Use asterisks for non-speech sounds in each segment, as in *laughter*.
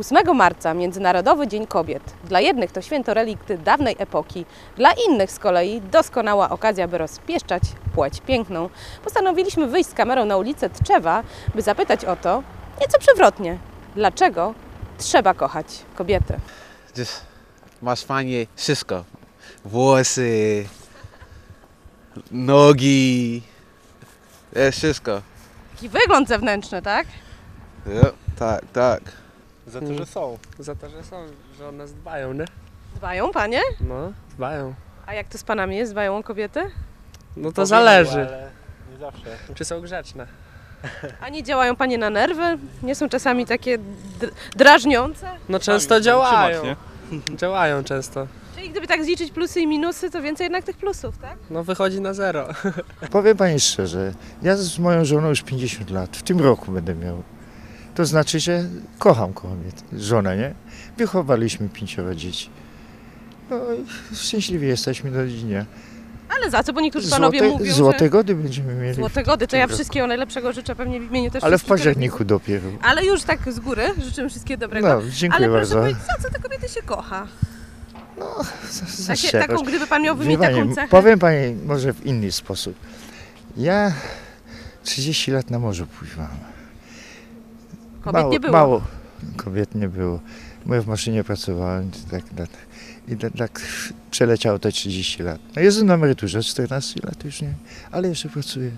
8 marca Międzynarodowy Dzień Kobiet. Dla jednych to święto relikty dawnej epoki, dla innych z kolei doskonała okazja, by rozpieszczać płeć piękną. Postanowiliśmy wyjść z kamerą na ulicę Tczewa, by zapytać o to, nieco przewrotnie, dlaczego trzeba kochać kobiety. Just masz fajnie wszystko. Włosy, nogi, jest wszystko. Taki wygląd zewnętrzny, tak? Yep, tak, tak. Za to, że są. Za to, że są, że o nas dbają, nie? Dbają panie? No, dbają. A jak to z panami jest? Dbają o kobiety? No to zależy, Ale nie zawsze. czy są grzeczne. A nie działają panie na nerwy? Nie są czasami takie dr- drażniące? No często działają. *laughs* Działają często. Czyli gdyby tak zliczyć plusy i minusy, to więcej jednak tych plusów, tak? No wychodzi na zero. Powiem Pani szczerze, ja z moją żoną już 50 lat, w tym roku będę miał. To znaczy, że kocham kobiet, żonę, nie? Wychowaliśmy pięcioro dzieci. No szczęśliwi jesteśmy do dnia. Ale za co? Bo niektórzy panowie Złote, mówią, złote że... gody będziemy mieli. Złote gody, to ja roku. wszystkiego najlepszego życzę pewnie w imieniu też Ale w październiku dopiero. Ale już tak z góry życzymy wszystkiego dobrego. No, dziękuję Ale proszę bardzo. powiedzieć, za co te kobiety się kocha? Za, za Takie, taką, gdyby pan miał wymienić taką cechę. powiem Pani może w inny sposób. Ja 30 lat na morzu pływałem. Kobiet mało, nie było. Mało kobiet nie było. Ja w maszynie pracowałem tak, tak, i tak, tak przeleciało te 30 lat. No jestem na emeryturze, 14 lat już nie, ale jeszcze pracuję.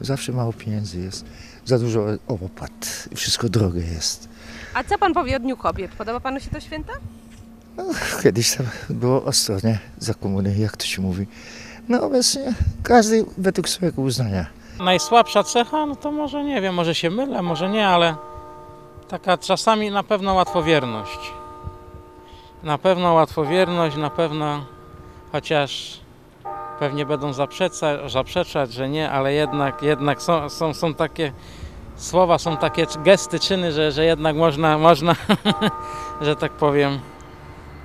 Zawsze mało pieniędzy jest, za dużo opłat, wszystko drogie jest. A co pan powie o Dniu Kobiet? Podoba panu się to święto? Kiedyś tam było ostro, nie? Za komuny, jak to się mówi. No obecnie każdy według swojego uznania. Najsłabsza cecha, no to może nie wiem, może się mylę, może nie, ale taka czasami na pewno łatwowierność. Na pewno łatwowierność, na pewno, chociaż pewnie będą zaprzeca, zaprzeczać, że nie, ale jednak, jednak są, są, są takie słowa, są takie gesty, czyny, że, że jednak można, można *laughs* że tak powiem,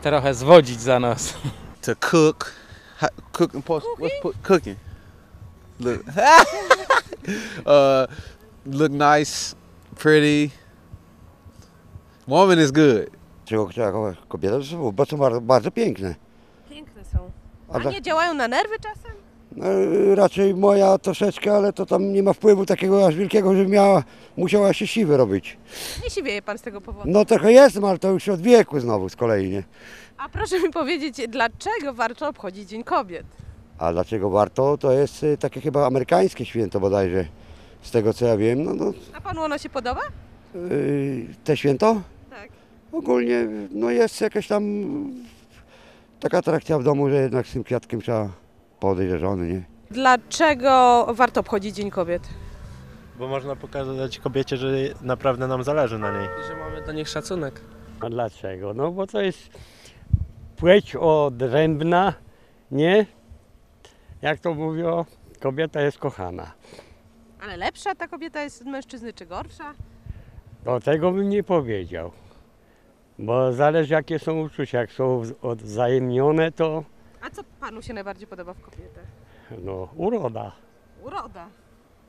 trochę zwodzić za nos. To cook, ha, cook and post, what's put, cooking? Look, *laughs* uh, look nice, pretty. Woman is good. Czego chciała kochać kobieta? To są- Bo są bardzo, bardzo piękne. Piękne są. A A za- nie działają na nerwy czasem? No, raczej moja troszeczkę, ale to tam nie ma wpływu takiego aż wielkiego, że miała, musiała się siwy robić. Nie siwieje pan z tego powodu. No trochę jestem, ale to już od wieku znowu z kolei, nie? A proszę mi powiedzieć, dlaczego warto obchodzić Dzień Kobiet? A dlaczego warto? To jest y, takie chyba amerykańskie święto bodajże. Z tego co ja wiem, no, no A panu ono się podoba? yy, te święto. Ogólnie no jest jakaś tam taka atrakcja w domu, że jednak z tym kwiatkiem trzeba podejść do żony, nie? Dlaczego warto obchodzić Dzień Kobiet? Bo można pokazać kobiecie, że naprawdę nam zależy na niej. I że mamy do nich szacunek. A dlaczego? No bo to jest płeć odrębna, nie? Jak to mówią, kobieta jest kochana. Ale lepsza ta kobieta jest od mężczyzny, czy gorsza? Do tego bym nie powiedział. Bo zależy jakie są uczucia. Jak są wz- odwzajemnione, to A co panu się najbardziej podoba w kobietach? no, uroda. Uroda.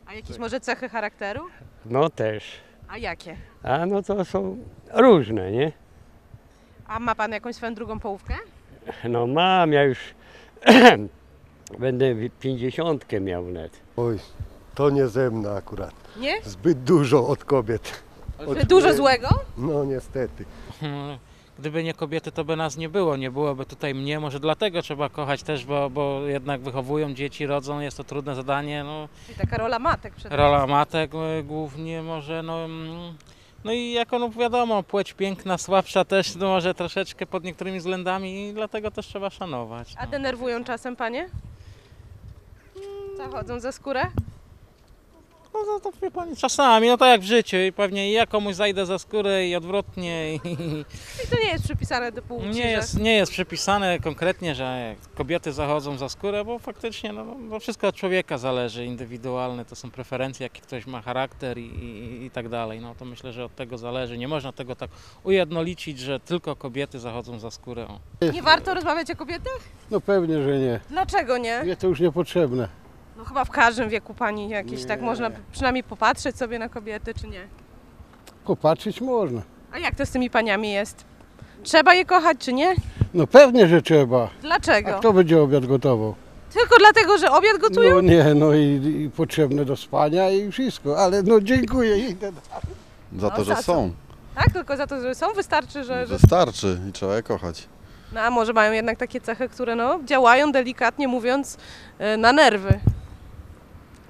A jakieś może cechy charakteru? No też. A jakie? A no to są różne, nie? A ma pan jakąś swoją drugą połówkę? No mam, ja już *clears throat* będę pięćdziesiątkę miał net. Oj, to nie ze mną akurat. Nie? Zbyt dużo od kobiet. Że Dużo złego? No niestety. *laughs* Gdyby nie kobiety, to by nas nie było. Nie byłoby tutaj mnie. Może dlatego trzeba kochać też, bo, bo jednak wychowują dzieci, rodzą. Jest to trudne zadanie. No, I taka rola matek przede rola matek e, głównie może. No, mm, no i jako no wiadomo, płeć piękna, słabsza też no, może troszeczkę pod niektórymi względami i dlatego też trzeba szanować. A No. denerwują czasem panie? Zachodzą za skórę? No to, to wie pani, czasami, no tak jak w życiu. I pewnie i ja komuś zajdę za skórę i odwrotnie. I, I to nie jest przypisane do płci. Nie że- jest, nie jest przypisane konkretnie, że kobiety zachodzą za skórę, bo faktycznie no, no, wszystko od człowieka zależy, indywidualne to są preferencje, jaki ktoś ma charakter i, i, i tak dalej. No to myślę, że od tego zależy. Nie można tego tak ujednolicić, że tylko kobiety zachodzą za skórę. O. Nie warto rozmawiać o kobietach? No pewnie, że nie. Dlaczego nie? Mnie to już niepotrzebne. No chyba w każdym wieku pani jakieś tak można przynajmniej popatrzeć sobie na kobiety, czy nie? Popatrzeć można. A jak to z tymi paniami jest? Trzeba je kochać, czy nie? No pewnie, że trzeba. A Dlaczego? kto będzie obiad gotował? Tylko dlatego, że obiad gotują? No nie, no i, i potrzebne do spania i wszystko, ale no dziękuję. Idę. Za No, to, za że co? są. Tak, tylko za to, że są, wystarczy, że... że... Wystarczy i trzeba je kochać. No a może mają jednak takie cechy, które no, działają delikatnie mówiąc e, na nerwy.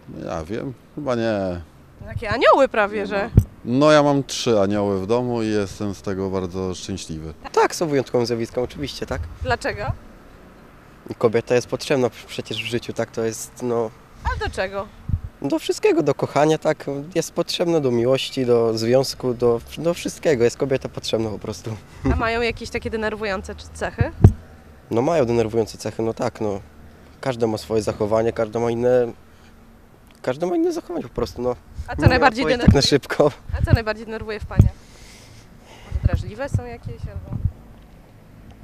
No Ja wiem, chyba nie. Takie anioły prawie, że... No ja mam trzy anioły w domu i jestem z tego bardzo szczęśliwy. Tak, są wyjątkowym zjawiskiem, oczywiście, tak. Dlaczego? Kobieta jest potrzebna przecież w życiu, tak, to jest, no, A do czego? do wszystkiego, do kochania, tak, jest potrzebna do miłości, do związku, do, do wszystkiego, jest kobieta potrzebna po prostu. A mają jakieś takie denerwujące czy- cechy? No mają denerwujące cechy, no tak, no, każdy ma swoje zachowanie, każdy ma inne, każdy ma inne zachowanie po prostu, no. A co Nie najbardziej odpowiedź tak na denerwuje? szybko. A co najbardziej denerwuje w paniach? Może drażliwe są jakieś albo...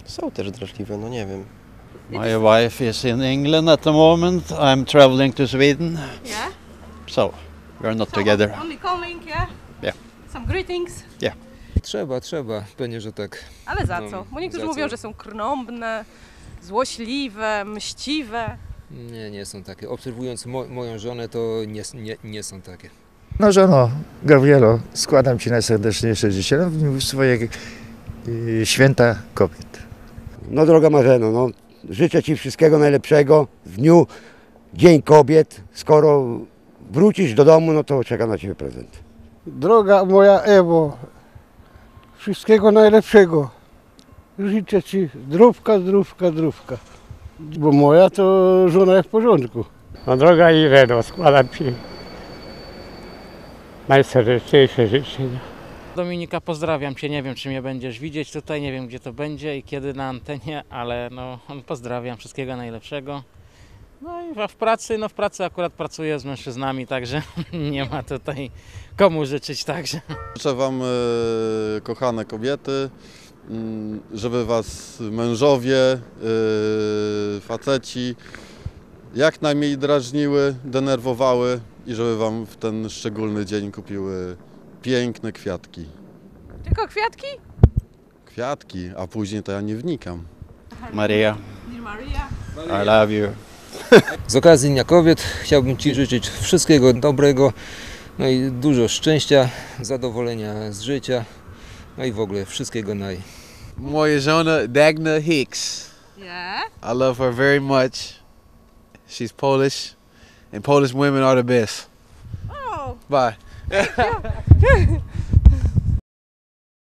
Są też drażliwe, no nie wiem. My wife is in England at the moment. I'm traveling to Sweden. Yeah? So, we're not together. Only calling, yeah? Yeah. Some greetings. Trzeba, trzeba, pewnie, że tak. Ale za No, co? Bo niektórzy za mówią, co? że są krnąbne, złośliwe, mściwe. Nie, nie są takie. Obserwując mo moją żonę, to nie, nie, nie są takie. No żono, Gabrielo, składam Ci najserdeczniejsze życzenia w dniu swojego y, święta kobiet. No droga Marzeno, no, życzę Ci wszystkiego najlepszego w dniu Dzień Kobiet. Skoro wrócisz do domu, no to czeka na Ciebie prezent. Droga moja Ewo, wszystkiego najlepszego. Życzę Ci zdrówka, zdrówka, zdrówka. Bo moja to żona jest w porządku. No droga Ireno, składam Ci najserdeczniejsze życzenia. Dominika, pozdrawiam Cię, nie wiem czy mnie będziesz widzieć tutaj, nie wiem gdzie to będzie i kiedy na antenie, ale no pozdrawiam, wszystkiego najlepszego. No i w pracy, no w pracy akurat pracuję z mężczyznami, także *laughs* nie ma tutaj komu życzyć także. Życzę Wam, e, kochane kobiety, żeby Was mężowie, e, faceci jak najmniej drażniły, denerwowały i żeby Wam w ten szczególny dzień kupiły piękne kwiatki. Tylko kwiatki? Kwiatki, a później to ja nie wnikam. Maria, Maria. I love you. Z okazji Dnia Kobiet chciałbym Ci życzyć wszystkiego dobrego, no i dużo szczęścia, zadowolenia z życia, no i w ogóle wszystkiego naj. Moja żona Dagna Hicks. Yeah? I love her very much. She's Polish, and Polish women are the best. Oh, Bye. *laughs*